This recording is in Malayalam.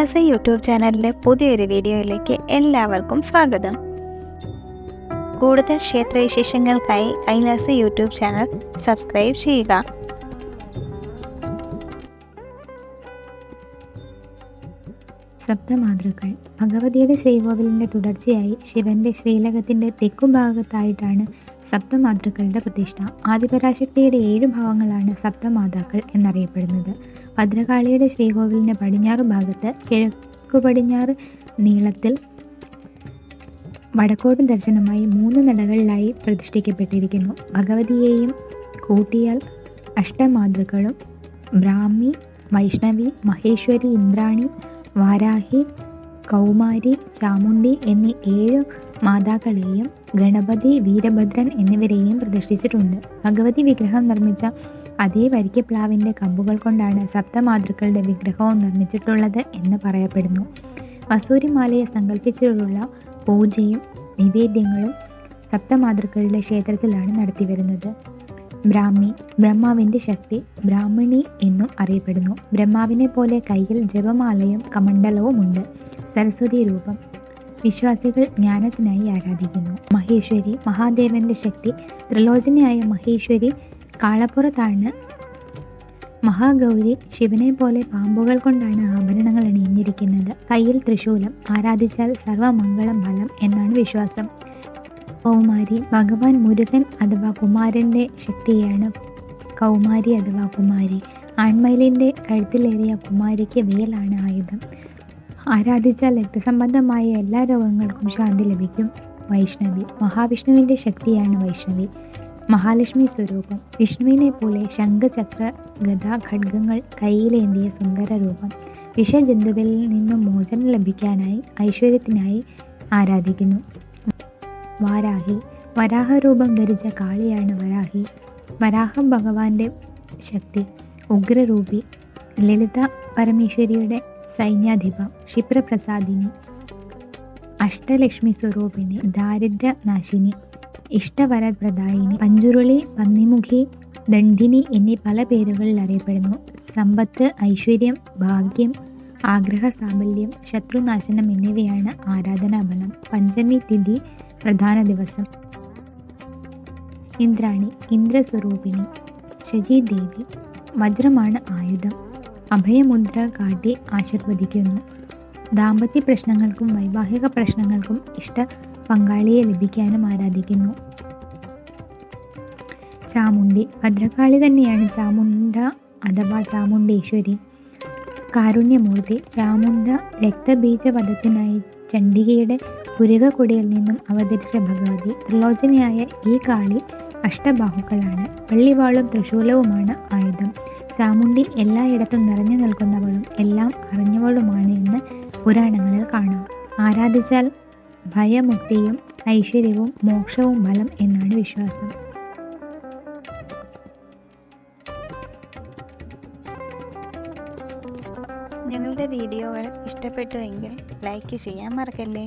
കൈലാസ യൂട്യൂബ് ചാനലിലെ പുതിയൊരു വീഡിയോയിലേക്ക് എല്ലാവർക്കും സ്വാഗതം. കൂടുതൽ ക്ഷേത്രവിശേഷങ്ങൾക്കായി കൈലാസ യൂട്യൂബ് ചാനൽ സബ്സ്ക്രൈബ് ചെയ്യുക. സപ്തമാതൃക്കൾ. ഭഗവതിയുടെ ശ്രീകോവിലിന്റെ തുടർച്ചയായി ശിവന്റെ ശ്രീലകത്തിന്റെ തെക്കുഭാഗത്തായിട്ടാണ് സപ്തമാതൃക്കളുടെ പ്രതിഷ്ഠ. ആദിപരാശക്തിയുടെ ഏഴ് ഭാവങ്ങളാണ് സപ്തമാതാക്കൾ എന്നറിയപ്പെടുന്നത്. ഭദ്രകാളിയുടെ ശ്രീകോവിലിന്റെ പടിഞ്ഞാറ് ഭാഗത്ത് കിഴക്കു പടിഞ്ഞാറ് നീളത്തിൽ വടക്കോട്ട് ദർശനമായി മൂന്ന് നടകളിലായി പ്രതിഷ്ഠിക്കപ്പെട്ടിരിക്കുന്നു. ഭഗവതിയെയും കൂട്ടിയാൽ അഷ്ടമാതൃക്കളും ബ്രാഹ്മി വൈഷ്ണവി മഹേശ്വരി ഇന്ദ്രാണി വാരാഹി കൗമാരി ചാമുണ്ടി എന്നീ ഏഴ് മാതാക്കളെയും ഗണപതി വീരഭദ്രൻ എന്നിവരെയും പ്രതിഷ്ഠിച്ചിട്ടുണ്ട്. ഭഗവതി വിഗ്രഹം നിർമ്മിച്ച അതേ വരിക്കപ്ലാവിന്റെ കമ്പുകൾ കൊണ്ടാണ് സപ്തമാതൃക്കളുടെ വിഗ്രഹവും നിർമ്മിച്ചിട്ടുള്ളത് എന്ന് പറയപ്പെടുന്നു. വസൂരിമാലയെ സങ്കല്പിച്ചുള്ള പൂജയും നിവേദ്യങ്ങളും സപ്തമാതൃക്കളുടെ ക്ഷേത്രത്തിലാണ് നടത്തിവരുന്നത്. ബ്രാഹ്മി ബ്രഹ്മാവിന്റെ ശക്തി ബ്രാഹ്മണി എന്നും അറിയപ്പെടുന്നു. ബ്രഹ്മാവിനെ പോലെ കയ്യിൽ ജപമാലയും കമണ്ഡലവും ഉണ്ട്. സരസ്വതി രൂപം വിശ്വാസികൾ ജ്ഞാനത്തിനായി ആരാധിക്കുന്നു. മഹേശ്വരി മഹാദേവന്റെ ശക്തി ത്രിലോചനയായ മഹേശ്വരി കാളപ്പുറത്താണ്. മഹാഗൗരി ശിവനെ പോലെ പാമ്പുകൾ കൊണ്ടാണ് ആഭരണങ്ങൾ അണിഞ്ഞിരിക്കുന്നത്. കയ്യിൽ തൃശൂലം ആരാധിച്ചാൽ സർവമംഗളം ഫലം എന്നാണ് വിശ്വാസം. കൗമാരി ഭഗവാൻ മുരുകൻ അഥവാ കുമാരന്റെ ശക്തിയാണ് കൗമാരി അഥവാ കുമാരി. ആൺമയിലിന്റെ കഴുത്തിലേറിയ കുമാരിക്ക് വേലാണ് ആയുധം. ആരാധിച്ചാൽ രക്തസംബന്ധമായ എല്ലാ രോഗങ്ങൾക്കും ശാന്തി ലഭിക്കും വൈഷ്ണവി. മഹാവിഷ്ണുവിന്റെ ശക്തിയാണ് വൈഷ്ണവി. മഹാലക്ഷ്മി സ്വരൂപം. വിഷ്ണുവിനെ പോലെ ശംഖചക്ര ഗദാ ഖഡ്ഗങ്ങൾ കയ്യിലേന്തിയ സുന്ദര രൂപം വിഷജന്തുവിൽ നിന്നും മോചനം ലഭിക്കാനായി ഐശ്വര്യത്തിനായി ആരാധിക്കുന്നു. വാരാഹി. വരാഹരൂപം ധരിച്ച കാളിയാണ് വരാഹി. വരാഹം ഭഗവാന്റെ ശക്തി. ഉഗ്രരൂപി. ലളിത പരമേശ്വരിയുടെ സൈന്യാധിപ. ക്ഷിപ്രപ്രസാദിനി. അഷ്ടലക്ഷ്മി സ്വരൂപിണി. ദാരിദ്ര്യനാശിനി. ഇഷ്ടവരപ്രദായിനി. പഞ്ചുരുളി പന്നിമുഖി ദണ്ഡിനി എന്നീ പല പേരുകളിൽ അറിയപ്പെടുന്നു. സമ്പത്ത് ഐശ്വര്യം ഭാഗ്യം ആഗ്രഹ സാബല്യം ശത്രുനാശനം എന്നിവയാണ് ആരാധനാബലം. പഞ്ചമി തിഥി പ്രധാന ദിവസം. ഇന്ദ്രാണി ഇന്ദ്രസ്വരൂപിണി. ശചിദേവി വജ്രമാണ് ആയുധം. അഭയമുദ്ര കാട്ടി ആശീർവദിക്കുന്നു. ദാമ്പത്യ പ്രശ്നങ്ങൾക്കും വൈവാഹിക പ്രശ്നങ്ങൾക്കും ഇഷ്ട പങ്കാളിയെ ലഭിക്കാനും ആരാധിക്കുന്നു. ചാമുണ്ടി ഭദ്രകാളി തന്നെയാണ് ചാമുണ്ട അഥവാ ചാമുണ്ടേശ്വരി. കാരുണ്യമൂർത്തി ചാമുണ്ട രക്തബീജപഥത്തിനായി ചണ്ഡികയുടെ പുരകക്കൊടിയിൽ നിന്നും അവതരിച്ച ഭഗവതി. ത്രിലോചനയായ ഈ കാളി അഷ്ടബാഹുക്കളാണ്. വെള്ളിവാളും തൃശൂലവുമാണ് ആയുധം. ചാമുണ്ടി എല്ലായിടത്തും നിറഞ്ഞു നിൽക്കുന്നവളും എല്ലാം അറിഞ്ഞവളുമാണ് എന്ന് പുരാണങ്ങളിൽ കാണാം. ആരാധിച്ചാൽ ഭയമുക്തിയും ഐശ്വര്യവും മോക്ഷവും ബലം എന്നാണ് വിശ്വാസം. ഞങ്ങളുടെ വീഡിയോകൾ ഇഷ്ടപ്പെട്ടുവെങ്കിൽ ലൈക്ക് ചെയ്യാൻ മറക്കല്ലേ?